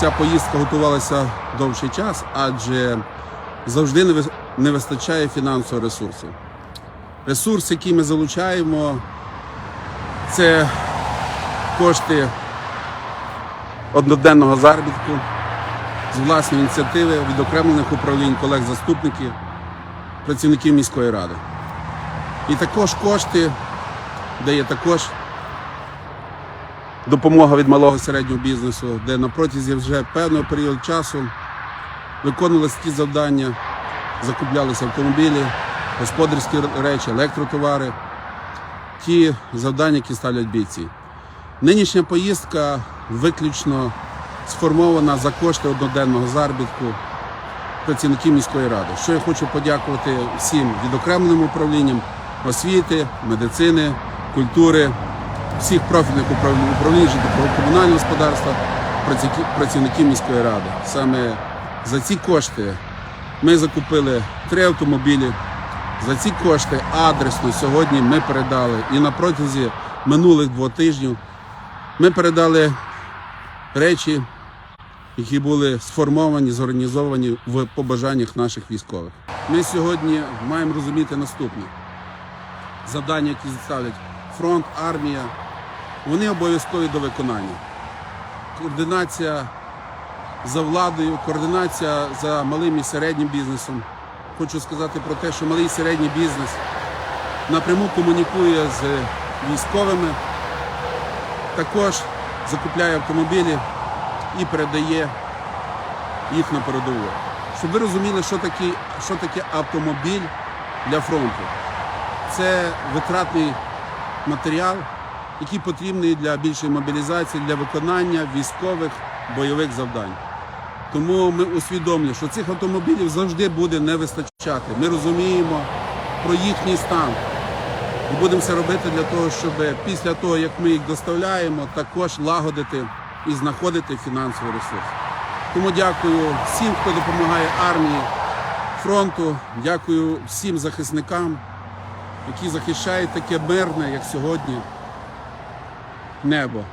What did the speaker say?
ця поїздка готувалася довший час, адже завжди не вистачає фінансового ресурсу. Ресурс, який ми залучаємо, це кошти одноденного заробітку з власної ініціативи, відокремлених управлінь колег-заступників, працівників міської ради. І також кошти, де є також допомога від малого середнього бізнесу, де на протязі вже певного періоду часу виконувалися ті завдання, закуплялися автомобілі, господарські речі, електротовари, ті завдання, які ставлять бійці. Нинішня поїздка виключно сформована за кошти одноденного заробітку працівників міської ради. Що я хочу подякувати всім відокремленим управлінням освіти, медицини, культури, всіх профільних управлінь, управлінь житлово-комунального господарства, працівників міської ради. Саме за ці кошти ми закупили три автомобілі. За ці кошти адресно сьогодні ми передали і на протязі минулих двох тижнів ми передали речі, які були сформовані, зорганізовані в побажаннях наших військових. Ми сьогодні маємо розуміти наступне: завдання, які ставлять фронт, армія, вони обов'язкові до виконання. Координація за владою, координація за малим і середнім бізнесом. Хочу сказати про те, що малий і середній бізнес напряму комунікує з військовими, також закупляє автомобілі і передає їх на передову. Щоб ви розуміли, що таке, що таке автомобіль для фронту. Це витратний матеріал, який потрібний для більшої мобілізації, для виконання військових бойових завдань. Тому ми усвідомлюємо, що цих автомобілів завжди буде не вистачати. Ми розуміємо про їхній стан. І будемо це робити для того, щоб після того, як ми їх доставляємо, також лагодити і знаходити фінансовий ресурс. Тому дякую всім, хто допомагає армії, фронту, дякую всім захисникам, які захищають таке мирне, як сьогодні, Né, Nebo.